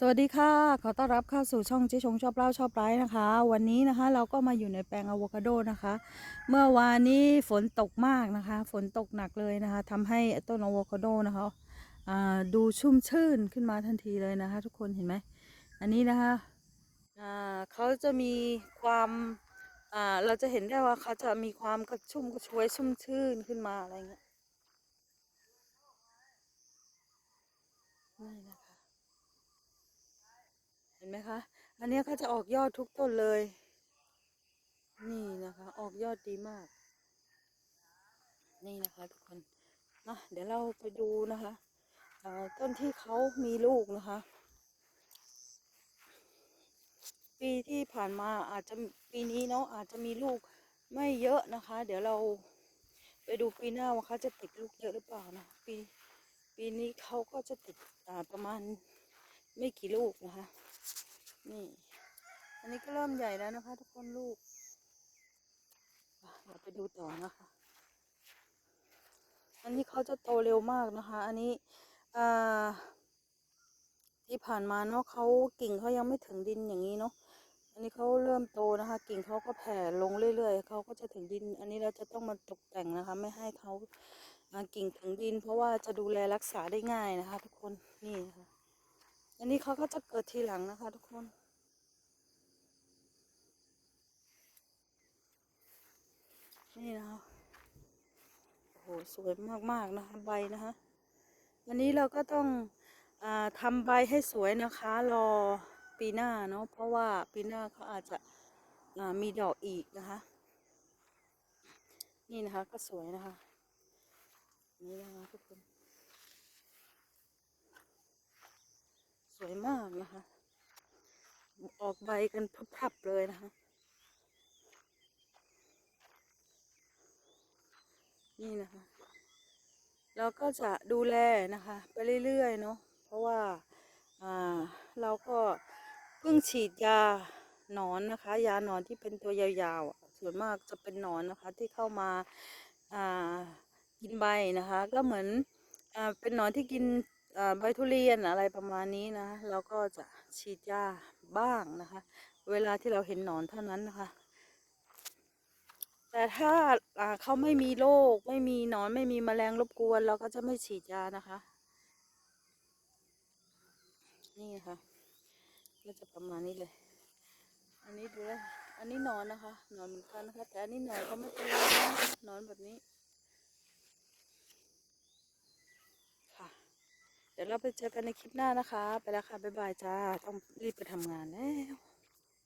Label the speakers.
Speaker 1: สวัสดีค่ะ ขอต้อนรับเข้าสู่ช่องเจ๊ชงชอบเล่าชอบไลฟ์นะคะ วันนี้นะคะเราก็มาอยู่ในแปลงอะโวคาโดนะคะ เมื่อวานนี้ฝนตกมากนะคะ ฝนตกหนักเลยนะคะทำให้ต้นอะโวคาโดนะคะดูชุ่มชื่นขึ้นมาทันทีเลยนะคะ ทุกคนเห็นไหมอันนี้นะคะเขาจะมีความเราจะเห็นได้ว่าเขาจะมีความกระชุ่มกระชวยชุ่มชื่นขึ้นมาอะไรเงี้ยนี่นะ ห็นไหมคะ อันนี้เขาจะออกยอดทุกต้นเลย นี่นะคะ ออกยอดดีมาก นี่นะคะทุกคนมาเดี๋ยวเราไปดูนะคะต้นที่เขามีลูกนะคะ ปีที่ผ่านมาอาจจะปีนี้เนาะอาจจะมีลูกไม่เยอะนะคะ เดี๋ยวเราไปดูปีหน้าว่าเขาจะติดลูกเยอะหรือเปล่านะปีปีนี้เขาก็จะติดประมาณไม่กี่ลูกนะคะ นี่ อันนี้ก็เริ่มใหญ่แล้วนะคะ ทุกคนลูกอะเราไปดูต่อนะคะ อันนี้เขาจะโตเร็วมากนะคะ อันนี้อ่าที่ผ่านมาเนาะเขากิ่งเขายังไม่ถึงดินอย่างนี้เนาะอันนี้เขาเริ่มโตนะคะ กิ่งเขาก็แผ่ลงเรื่อยๆเขาก็จะถึงดิน อันนี้เราจะต้องมาตกแต่งนะคะ ไม่ให้เขาอ่ากิ่งถึงดิน เพราะว่าจะดูแลรักษาได้ง่ายนะคะ ทุกคนนี่นะคะ อันนี้เขาก็จะเกิดทีหลังนะคะทุกคนนี่นะคะโอ้โหสวยมากๆนะคะใบนะคะวันนี้เราก็ต้องอาทำใบให้สวยนะคะ รอปีหน้าเนาะเพราะว่าปีหน้าเขาอาจจะมีดอกอีกนะคะ นี่นะคะก็สวยนะคะ นี่นะคะทุกคน สวยมากนะคะ ออกใบกันพับๆเลยนะคะ นี่นะคะ เราก็จะดูแลนะคะ ไปเรื่อยๆเนาะเพราะว่าอ่าเราก็เพิ่งฉีดยาหนอนนะคะ ยาหนอนที่เป็นตัวยาวๆ ส่วนมากจะเป็นหนอนนะคะที่เข้ามาอ่ากินใบนะคะ ก็เหมือนอ่าเป็นหนอนที่กิน ใบทุเรียนอะไรประมาณนี้นะเราก็จะฉีดยาบ้างนะคะ เวลาที่เราเห็นหนอนเท่านั้นนะคะ แต่ถ้าเขาไม่มีโรคไม่มีหนอนไม่มีแมลงรบกวน เราก็จะไม่ฉีดยานะคะ นี่ค่ะก็จะประมาณนี้เลย อันนี้ดูแลอันนี้นอนนะคะนอนเหมือนกันนะคะ แต่อันนี้หนอนก็ไม่เป็นไรนะนอนแบบนี้ ค่ะ เดี๋ ยวเราไปเจอกันในคลิปหน้านะคะ ไปแล้วค่ะ บ๊ายบายจ้า ต้องรีบไปทำงานแล้ว